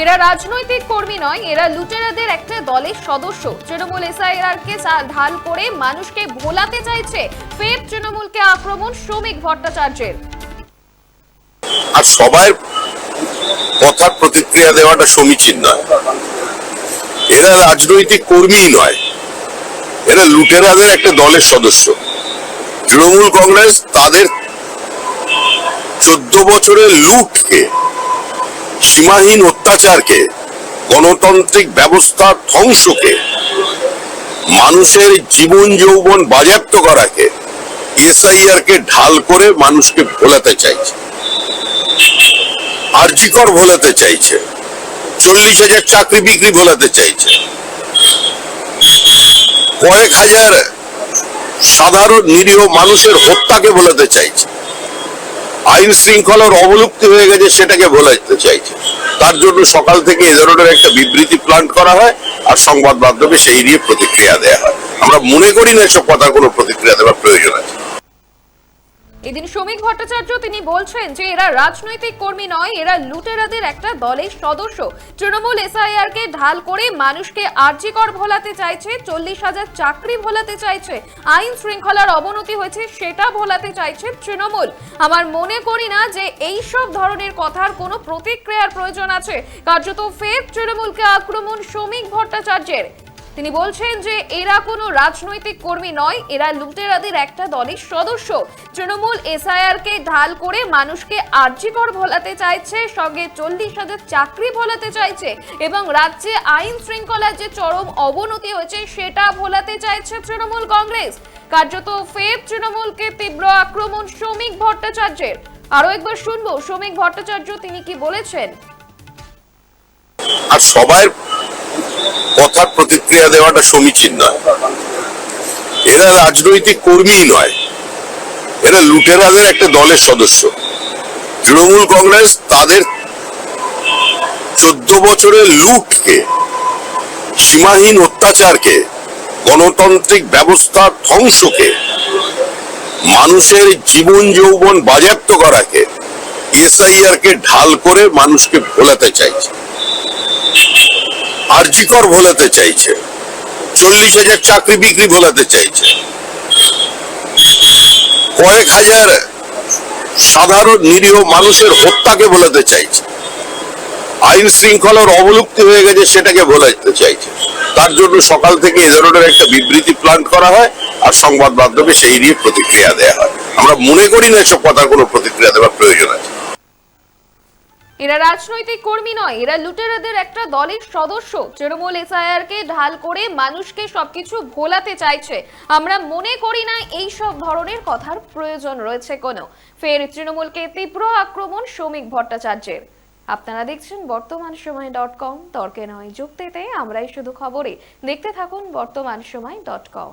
এরা রাজনৈতিক কর্মী নয়, এরা লুটেরাদের একটা দলের সদস্য। তৃণমূল এসআইআর কে ঢাল করে মানুষকে ভোলাতে চাইছে ফের তৃণমূলকে আক্রমণ শ্রমিক ভট্টাচার্যের। আর সবার কথার প্রতিক্রিয়া দেওয়াটা সমীচীন নয়। এরা রাজনৈতিক কর্মীই নয়, এরা লুটেরাদের একটা দলের সদস্য। তৃণমূল কংগ্রেস তাদের চোদ্দ বছরের লুটকে সীমাহীন অত্যাচারকে, গণতান্ত্রিক ব্যবস্থার ধ্বংসকে, মানুষের জীবন যৌবন বাজেয়াপ্ত করাকে এসআইআর কে ঢাল করে মানুষকে ভোলাতে চাইছে। আরজিকর ভোলাতে চাইছে। চল্লিশ হাজার চাকরি বিক্রি ভোলাতে চাইছে। কয়েক হাজার সাধারণ নিরীহ মানুষের হত্যাকে ভোলাতে চাইছে। আইন শৃঙ্খলার অবলুপ্তি হয়ে গেছে সেটাকে ভোলাতে চাইছে। তার জন্য সকাল থেকে এ ধরনের একটা বিবৃতি প্লান্ট করা হয় আর সংবাদ মাধ্যমে সেই নিয়ে প্রতিক্রিয়া দেওয়া হয়। আমরা মনে করি না এসব কথার কোনো প্রতিক্রিয়া দেওয়ার প্রয়োজন আছে। এদিন শ্রমিক ভট্টাচার্য তিনি বলছেন যে এরা রাজনৈতিক কর্মী নয়, এরা লুটেরাদের একটা দলের সদস্য। তৃণমূল এসআইআর কে ঢাল করে মানুষকে আর্জিকর ভোলাতে চাইছে, চল্লিশ হাজার চাকরি ভোলাতে চাইছে, আইন শৃঙ্খলার অবনতি হয়েছে সেটা ভোলাতে চাইছে তৃণমূল। আমার মনে করি না যে এই সব ধরনের কথার কোনো প্রতিক্রিয়ার প্রয়োজন আছে। কার্যত ফের তৃণমূলকে আক্রমণ শ্রমিক ভট্টাচার্যের। তিনি বলছেন যে এরা কোনো রাজনৈতিক কর্মী নয়, এরা লুটেরাদের একটা দলের সদস্য। তৃণমূল এসআইআর কে ঢাল করে মানুষকে আর্জিকর ভোলাতে চাইছে, সঙ্গে চল্লিশ হাজার চাকরি ভোলাতে চাইছে এবং রাজ্যে আইন শৃঙ্খলার যে চরম অবনতি হয়েছে, সেটা ভোলাতে চাইছে তৃণমূল কংগ্রেস। কার্যত ফের তৃণমূলকে তীব্র আক্রমণ শ্রমিক ভট্টাচার্যের। আরও একবার শুনব, শ্রমিক ভট্টাচার্য তিনি কি বলেছেন? আর সবার কথার প্রতিক্রিয়া দেওয়াটা সমীচীন নয়। এরা রাজনৈতিক কর্মীই নয়। এরা লুটেরাদের একটা দলের সদস্য। তৃণমূল কংগ্রেস তাদের চোদ্দ বছরের লুটকে, সীমাহীন অত্যাচারকে, গণতান্ত্রিক ব্যবস্থার ধ্বংসকে, মানুষের জীবন যৌবন বাজেয়াপ্ত করাকে এসআইআর কে ঢাল করে মানুষকে ভোলাতে চাইছে। আরজিকর ভোলাতে চাইছে। চল্লিশ হাজার চাকরি বিক্রি ভোলাতে চাইছে। কয়েক হাজার সাধারণ নিরীহ মানুষের হত্যাকে ভোলাতে চাইছে। আইন শৃঙ্খলার অবলুপ্তি হয়ে গেছে, সেটাকে ভোলাতে চাইছে। তার জন্য সকাল থেকে এ ধরনের একটা বিবৃতি প্লান্ট করা হয় আর সংবাদ মাধ্যমে সেই নিয়ে প্রতিক্রিয়া দেওয়া হয়। আমরা মনে করি না এসব কথার কোনো প্রতিক্রিয়া দেওয়ার প্রয়োজন আছে। এরা রাজনৈতিক কর্মী নয়, এরা লুটেরাদের একটা দলের সদস্য। তৃণমূল এসআইআর কে ঢাল করে মানুষকে সবকিছু ভোলাতে চাইছে। আমরা মনে করি না এই সব ধরনের কথার প্রয়োজন রয়েছে কোনো। ফের তৃণমূলকে তীব্র আক্রমণ শ্রমিক ভট্টাচার্যের। আপনারা দেখছেন বর্তমান সময় ডট কম। তর্কে নয়, যুক্তিতে আমরাই শুধু খবরে। দেখতে থাকুন বর্তমান সময় ডট কম।